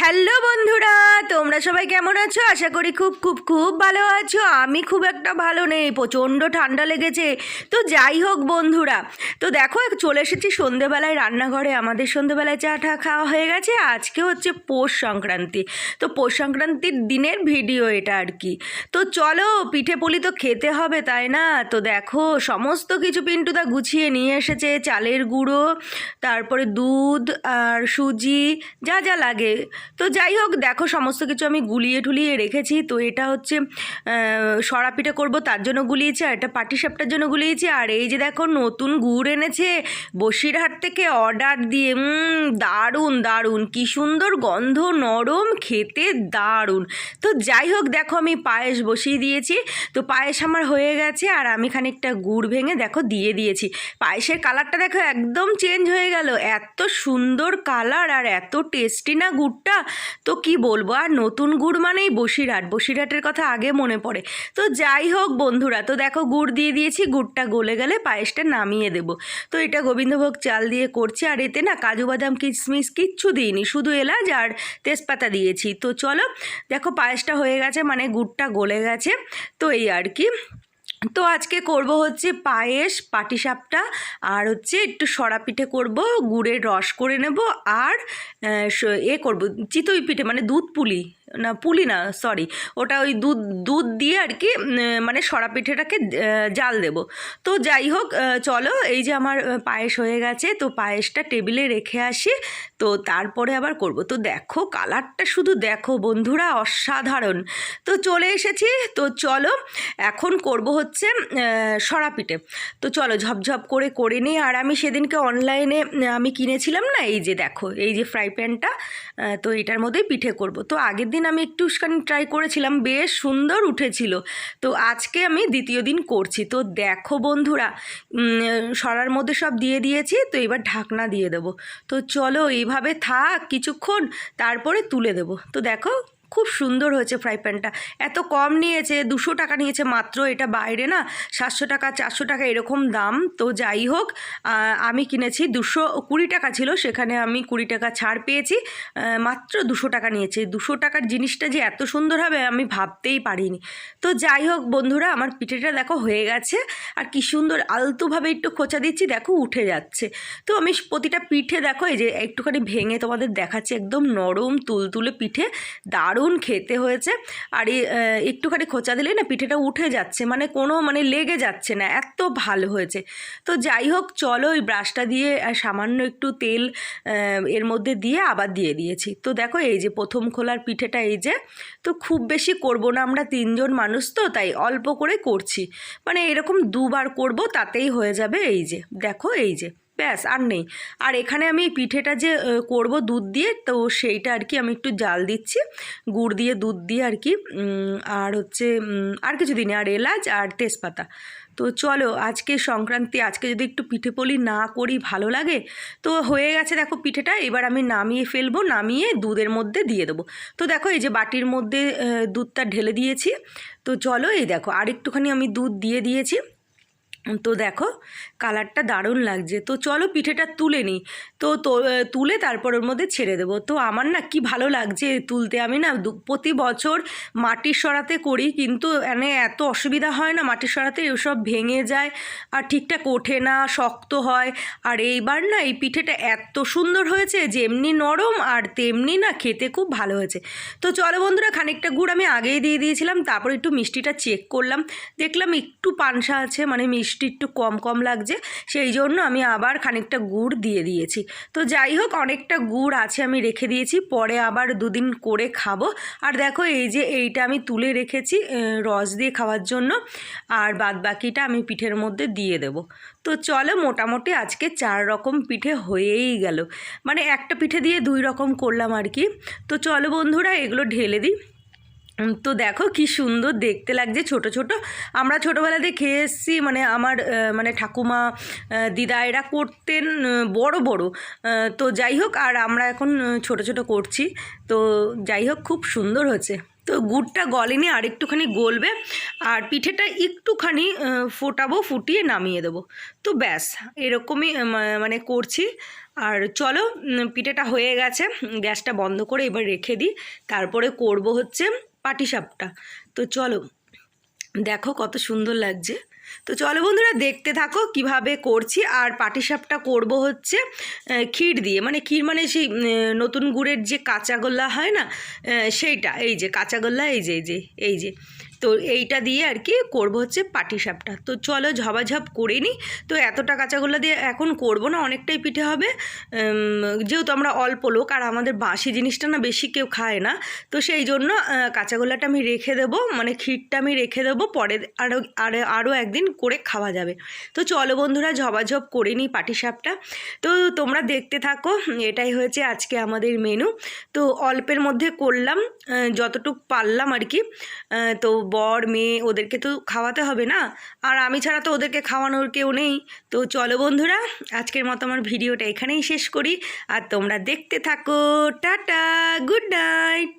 Hello বন্ধুরা, তোমরা সবাই কেমন আছো? আশা করি খুব খুব খুব ভালো আছো। আমি খুব একটা ভালো নেই, প্রচণ্ড ঠান্ডা লেগেছে। তো যাই হোক বন্ধুরা, তো দেখো, চলে এসেছি সন্ধেবেলায় রান্নাঘরে। আমাদের সন্ধেবেলায় চা টা খাওয়া হয়ে গেছে। আজকে হচ্ছে পৌষ সংক্রান্তি। তো পৌষ সংক্রান্তির দিনের ভিডিও এটা আর কি। তো চলো, পিঠে পুলি তো খেতে হবে, তাই না? তো দেখো, সমস্ত কিছু পিন্টুদা গুছিয়ে নিয়ে এসেছে, চালের গুঁড়ো, তারপরে দুধ আর সুজি, যা যা লাগে। তো যাই হোক দেখো সমস্ত কিছু আমি গুলিয়ে টুলিয়ে রেখেছি। তো এটা হচ্ছে আহ, সরা পিঠে করব তার জন্য গুলিয়েছি আর এটা পাটিসাপটার জন্য গুলিয়েছি। আর এই যে দেখো নতুন গুড় এনেছে বসিরহাট থেকে অর্ডার দিয়ে দারুণ দারুণ। কি সুন্দর গন্ধ নরম খেতে দারুণ। তো যাই হোক দেখো আমি পায়েস বসিয়ে দিয়েছি। তো পায়েস আমার হয়ে গেছে আর আমি খানিকটা গুড় ভেঙে দেখো দিয়ে দিয়েছি। পায়েসের কালারটা দেখো একদম চেঞ্জ হয়ে গেল। এত সুন্দর কালার আর এত টেস্টি না গুড়টা। তো কি বলব? আর নতুন গুড় মানেই বসিরহাট। বসিরহাটের কথা আগে মনে পড়ে। তো যাই হোক বন্ধুরা, তো দেখো গুড় দিয়ে দিয়েছি, গুড়টা গলে গেলে পায়েসটা নামিয়ে দেবো। তো এটা গোবিন্দভোগ চাল দিয়ে করছি, আর এতে না কাজু বাদাম, কিশমিশ কিচ্ছু দিইনি, শুধু এলাচ আর তেজপাতা দিয়েছি। তো চলো, দেখো পায়েসটা হয়ে গেছে মানে গুড়টা গলে গেছে। তো এই আর কি। তো আজকে করব হচ্ছে পায়েস, পাটিসাপটা আর হচ্ছে একটু সরা পিঠে করব, গুড়ের রস করে নেব আর এ করব, চিতই পিঠে মানে দুধ পুলি। না, পুলি না সরি ওটা ওই দুধ দুধ দিয়ে আর কি মানে সরা পিঠেটাকে জাল দেব। তো যাই হোক চলো, এই যে আমার পায়েস হয়ে গেছে, তো পায়েসটা টেবিলে রেখে আসি। তো তারপরে আবার করব। তো দেখো, কালারটা শুধু দেখো বন্ধুরা, অসাধারণ। তো চলে এসেছি, তো চলো, এখন করব হচ্ছে সরা পিঠে। তো চলো, ঝপঝপ করে করে নিই। আর আমি সেদিনকে অনলাইনে আমি কিনেছিলাম না, এই যে দেখো, এই যে ফ্রাই প্যানটা তো এটার মধ্যেই পিঠে করব। তো আগের দিন আমি একটুখানি ট্রাই করেছিলাম, বেশ সুন্দর উঠেছিল। তো আজকে আমি দ্বিতীয় দিন করছি। তো দেখো বন্ধুরা সরার মধ্যে সব দিয়ে দিয়েছি, তো এবার ঢাকনা দিয়ে দেবো। তো চলো এইভাবে থাক, কিছুক্ষণ, তারপরে তুলে দেবো। তো দেখো খুব সুন্দর হয়েছে ফ্রাই প্যানটা। এত কম নিয়েছে, দুশো টাকা নিয়েছে মাত্র, এটা বাইরে না, সাতশো টাকা, চারশো টাকা এরকম দাম। তো যাই হোক আমি কিনেছি দুশো কুড়ি টাকা ছিল, সেখানে আমি কুড়ি টাকা ছাড় পেয়েছি মাত্র দুশো টাকা নিয়েছে। দুশো টাকার জিনিসটা যে এত সুন্দর হবে, আমি ভাবতেই পারিনি। তো যাই হোক বন্ধুরা, আমার পিঠেটা দেখো হয়ে গেছে, আর কি সুন্দর আলতোভাবে একটু খোঁচা দিচ্ছি, দেখো উঠে যাচ্ছে। তো আমি প্রতিটা পিঠে দেখো, এই যে একটুখানি ভেঙে তোমাদের দেখাচ্ছি, একদম নরম তুলতুলে পিঠে, দারুণ খেতে হয়েছে। আর একটুখানি খোঁচা দিলেই না পিঠেটা উঠে যাচ্ছে মানে কোনো মানে লেগে যাচ্ছে না, এত ভালো হয়েছে। তো যাই হোক, চলো ওই ব্রাশটা দিয়ে সামান্য একটু তেল এর মধ্যে দিয়ে আবার দিয়ে দিয়েছি। তো দেখো এই যে প্রথম খোলার পিঠেটা এই যে, তো খুব বেশি করব না, আমরা তিনজন মানুষ তো, তাই অল্প করে করছি। মানে এরকম দুবার করব, তাতেই হয়ে যাবে এই যে, দেখো এই যে। ব্যাস, আর নেই। আর এখানে আমি পিঠেটা যে করব দুধ দিয়ে, তো সেইটা আর কি আমি একটু জাল দিচ্ছি। গুড় দিয়ে, দুধ দিয়ে আর কি আর হচ্ছে আর কিছু দিনে, আর এলাচ, আর তেজপাতা। তো চলো, আজকে সংক্রান্তি, আজকে যদি একটু পিঠে পুলি না করি ভালো লাগে? তো হয়ে গেছে দেখো পিঠেটা, এবার আমি নামিয়ে ফেলব, নামিয়ে দুধের মধ্যে দিয়ে দেবো। তো দেখো, এই যে বাটির মধ্যে দুধটা ঢেলে দিয়েছি। তো চলো, এই দেখো আর একটুখানি আমি দুধ দিয়ে দিয়েছি। তো দেখো কালারটা দারুণ লাগছে। তো চলো পিঠেটা তুলে নিই। তো তুলে তারপর ওর মধ্যে ছেড়ে দেবো। তো আমার না কি ভালো লাগছে তুলতে। আমি না প্রতি বছর মাটির সরাতে করি, কিন্তু মানে এত অসুবিধা হয় না, মাটির সরাতে ওসব ভেঙে যায়, আর ঠিকঠাক ওঠে না, শক্ত হয়। আর এইবার না এই পিঠেটা এত সুন্দর হয়েছে যেমনি নরম, আর তেমনি না খেতে খুব ভালো হয়েছে। তো চলো বন্ধুরা, খানিকটা গুড় আমি আগেই দিয়ে দিয়েছিলাম, তারপর একটু মিষ্টিটা চেক করলাম। দেখলাম একটু পানসা আছে মানে মিষ্টি একটু কম কম লাগছে, সেই জন্য আমি আবার খানিকটা গুড় দিয়ে দিয়েছি। তো যাই হোক, অনেকটা গুড় আছে আমি রেখে দিয়েছি, পরে আবার দুদিন করে খাব। আর দেখো, এই যে এইটা আমি তুলে রেখেছি রস দিয়ে খাওয়ার জন্য, আর বাদ বাকিটা আমি পিঠের মধ্যে দিয়ে দেবো। তো চলো, মোটামুটি আজকে চার রকম পিঠে হয়েই গেল। মানে একটা পিঠে দিয়ে দুই রকম করলাম আর কি। তো চলো বন্ধুরা, এগুলো ঢেলে দিই। তো দেখো কি সুন্দর দেখতে লাগছে ছোট ছোট। আমরা ছোটোবেলাতে খেয়ে এসেছি মানে আমার মানে ঠাকুমা দিদা এরা করতেন বড় বড়। তো যাই হোক, আর আমরা এখন ছোট ছোট করছি। তো যাই হোক, খুব সুন্দর হয়েছে। তো তো গুড়টা গলেনি আর একটুখানি গলবে, আর পিঠেটা একটুখানি ফোটাবো, ফুটিয়ে নামিয়ে দেবো। তো ব্যাস, এরকমই মানে করছি। আর চলো পিঠেটা হয়ে গেছে, গ্যাসটা বন্ধ করে এবার রেখে দিই। তারপরে করব হচ্ছে পাটিসাপটা। তো চলো, দেখো কত সুন্দর লাগছে। তো চলো বন্ধুরা, দেখতে থাকো কীভাবে করছি। আর পাটিসাপটা করব হচ্ছে ক্ষীর দিয়ে। মানে ক্ষীর মানে সেই নতুন গুড়ের যে কাঁচাগোল্লা হয় না সেইটা। এই যে কাঁচাগোল্লা এই যে এই যে এই যে। তো এইটা দিয়ে আর কি করব হচ্ছে পাটিসাপটা। তো চলো ঝপাঝপ করে নিই। তো এতটা কাঁচাগোল্লা দিয়ে এখন করব না, অনেকটাই পিঠে হবে। যেহেতু আমরা অল্প লোক আর আমাদের বাসি জিনিসটা না বেশি কেউ খায় না, তো সেই জন্য কাঁচাগোল্লাটা আমি রেখে দেবো মানে ক্ষীরটা আমি রেখে দেবো, পরে আরও আরও আরও একদিন করে খাওয়া যাবে। তো চলো বন্ধুরা ঝপাঝপ করে নিই পাটিসাপটা। তো তোমরা দেখতে থাকো, এটাই হয়েছে আজকে আমাদের মেনু তো অল্পের মধ্যে করলাম যতটুক পারলাম আর কি। তো বর, মেয়ে, ওদেরকে তো খাওয়াতে হবে না। আর আমি ছাড়া তো ওদেরকে খাওয়ানোর কেউ নেই। তো চলো বন্ধুরা, আজকের মতো আমার ভিডিওটা এখানেই শেষ করি। আর তোমরা দেখতে থাকো। Tata, good night.